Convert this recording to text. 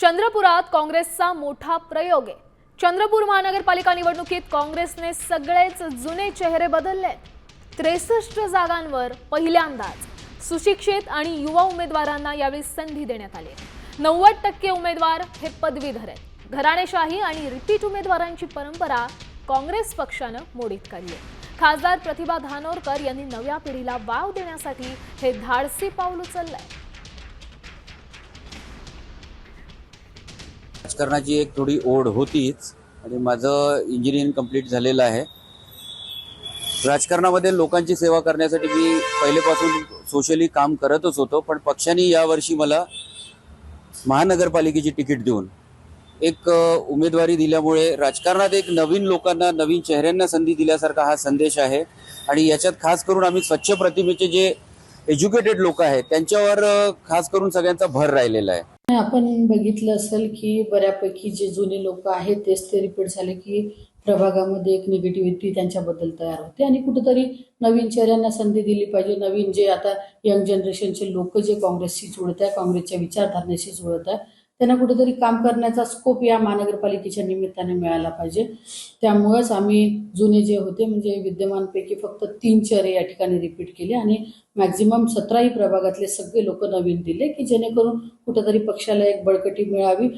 चंद्रपुरात काँग्रेसचा मोठा प्रयोग आहे. चंद्रपूर महानगरपालिका निवडणुकीत काँग्रेसने सगळेच जुने चेहरे बदलले त्रेसष्ट जागांवर पहिल्यांदाच सुशिक्षित आणि युवा उमेदवारांना यावेळी संधी देण्यात आली. नव्वद टक्के उमेदवार हे पदवीधर आहेत घराणेशाही आणि रिपीट उमेदवारांची परंपरा काँग्रेस पक्षानं मोडीत काढली आहे. खासदार प्रतिभा धानोरकर यांनी नव्या पिढीला वाव देण्यासाठी हे धाडसी पाऊल उचललंय. राजकारणाची एक थोडी ओढ होतीच आणि माझं इंजिनिअरिंग कंप्लीट झालेलं आहे. राजकारणामध्ये लोकांची सेवा करण्यासाठी मी पहिलेपासून सोशली काम करतच होतो पण पक्षाने यावर्षी मला महानगरपालिकेची तिकीट देऊन एक उमेदवारी दिल्यामुळे राजकारणात एक नवीन लोकांना नवीन चेहऱ्यांना संधी दिल्यासारखा हा संदेश आहे. आणि याच्यात खास करून आम्ही स्वच्छ प्रतिमेचे जे एज्युकेटेड लोक आहेत त्यांच्यावर खास करून सगळ्यांचा भर राहिलेला आहे. आपण बघितलं असेल की बऱ्यापैकी जे जुने लोक आहेत तेच ते रिपीट झाले की प्रभागामध्ये एक निगेटिव्हिटी त्यांच्याबद्दल तयार होते. आणि कुठेतरी नवीन चेहऱ्यांना संधी दिली पाहिजे. नवीन जे आता यंग जनरेशनचे लोक जे काँग्रेसशी जुळत आहे काँग्रेसच्या विचारधारणेशी जुळत आहे त्यांना कुठेतरी काम करण्याचा स्कोप या महानगरपालिकेच्या निमित्ताने मिळाला पाहिजे. त्यामुळेच आम्ही जुने जे होते म्हणजे विद्यमानपैकी फक्त तीन चेहरे या ठिकाणी रिपीट केले आणि मॅक्झिमम सतराही प्रभागातले सगळे लोक नवीन दिले की जेणेकरून कुठेतरी पक्षाला एक बळकटी मिळावी.